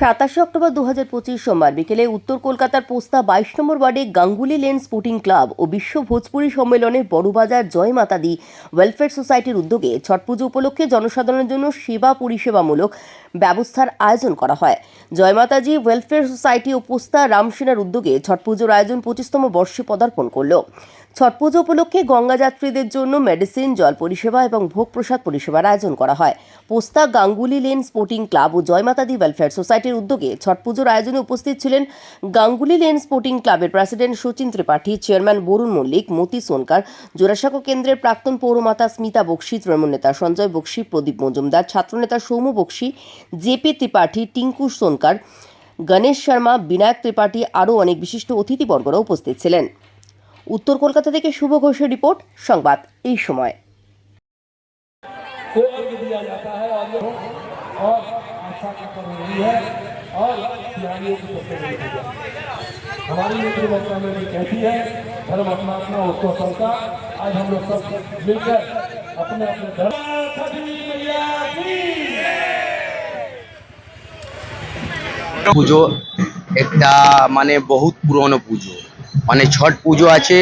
সাতাশে অক্টোবর দু হাজার পঁচিশ সোমবার বিকেলে উত্তর কলকাতার পোস্তা বাইশ নম্বর ওয়ার্ডে গাঙ্গুলি লেন স্পোর্টিং ক্লাব ও বিশ্ব ভোজপুরি সম্মেলনের বড়বাজার জয় মাতাদি ওয়েলফেয়ার সোসাইটির উদ্যোগে ছট পুজো উপলক্ষে জনসাধারণের জন্য সেবা পরিষেবামূলক ব্যবস্থার আয়োজন করা হয়। জয় মাতাজি ওয়েলফেয়ার সোসাইটি ও পোস্তা রামসেনার উদ্যোগে ছট পুজোর আয়োজন পঁচিশতম বর্ষে পদার্পণ করল। ছট পুজো উপলক্ষে গঙ্গা যাত্রীদের জন্য মেডিসিন, জল পরিষেবা এবং ভোগ প্রসাদ পরিষেবার আয়োজন করা হয়। Posta Ganguly Lane Sporting Club ও জয়মাতাদি ওয়েলফেয়ার সোসাইটির উদ্যোগে ছট পুজোর আয়োজনে উপস্থিত ছিলেন গাঙ্গুলি লেন স্পোর্টিং ক্লাবের প্রেসিডেন্ট সচিন ত্রিপাঠী, চেয়ারম্যান বরুণ মল্লিক, মতি সোনকার, জোড়াসাঁকো কেন্দ্রের প্রাক্তন পৌরমাতা স্মিতা বক্সি, তৃণমূল নেতা সঞ্জয় বক্সি, প্রদীপ মজুমদার, ছাত্রনেতা সৌম্য বক্সি জেপি ত্রিপাঠী টিঙ্কু সোনকার, গণেশ শর্মা, বিনায়ক ত্রিপাঠী আরও অনেক বিশিষ্ট অতিথিবর্গরা উপস্থিত ছিলেন। উত্তর কলকাতা থেকে শুভ ঘোষের রিপোর্ট, সংবাদ এই সময়। को अर्घ दिया जाता है और ये और आशा का पर्व भी है और सियानियों की तस्वीर भी है हमारी मित्रवत्ता में भी कहती है धर्म अपना अपना उसको सबका आज हम लोग सब मिलकर अपने अपने धर्म छठी मैया की পুজো একটা মানে বহুত পুরনো পুজো মানে ছট পুজো আছে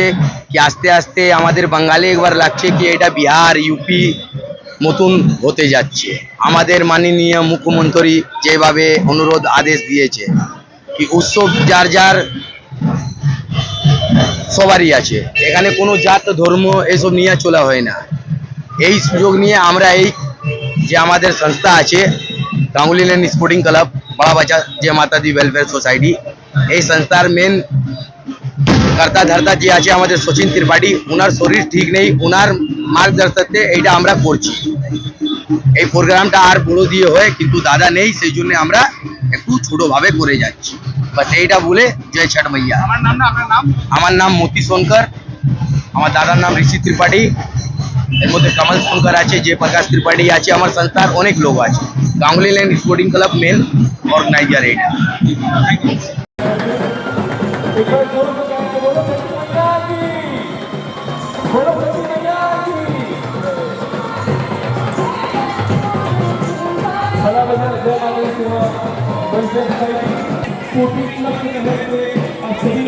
কি আস্তে আস্তে আমাদের বাঙালি একবার লাগছে কি এটা বিহার ইউপি মতন হতে যাচ্ছে। আমাদের মাননীয় মুখ্যমন্ত্রী যেভাবে অনুরোধ আদেশ দিয়েছে, কি উৎসব যার যার সবারই আছে। এখানে কোনো জাত, ধর্ম এসব নিয়ে চলা হয় না। এই সুযোগ নিয়ে আমরা এই যে আমাদের সংস্থা আছে, গাঙ্গুলি লেন স্পোর্টিং ক্লাব বড়া বাচ্চা যে মাতা দি ওয়েলফেয়ার সোসাইটি এই সংস্থার মেন কর্তা ধর্তা যে আছে আমাদের সচিন ত্রিপাঠী ওনার শরীর ঠিক নেই ওনার মার্গদর্শনার্থে এইটা আমরা করছি এই প্রোগ্রামটা আর বড় দিয়ে হয় কিন্তু দাদা নেই সেই জন্য আমরা একটু ছোটোভাবে করে যাচ্ছি বাট এইটা বলে জয় ছাট মাইয়া আমার নাম আমার নাম মতি শঙ্কর আমার দাদার নাম ঋষি ত্রিপাঠী এর মধ্যে কমল শঙ্কর আছে জয় প্রকাশ ত্রিপাঠী আছে আমার সংস্থার অনেক লোক আছে Ganguly Land Sporting Club main organiser এইটা থ্যাংক ইউ कोशिश लक्ष्य के तहत आप सभी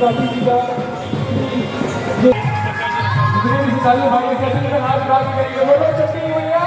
गांधी जी का जितने भी सितारे भाई कैसे हाथ प्राप्त करिए बोलो चटनी भैया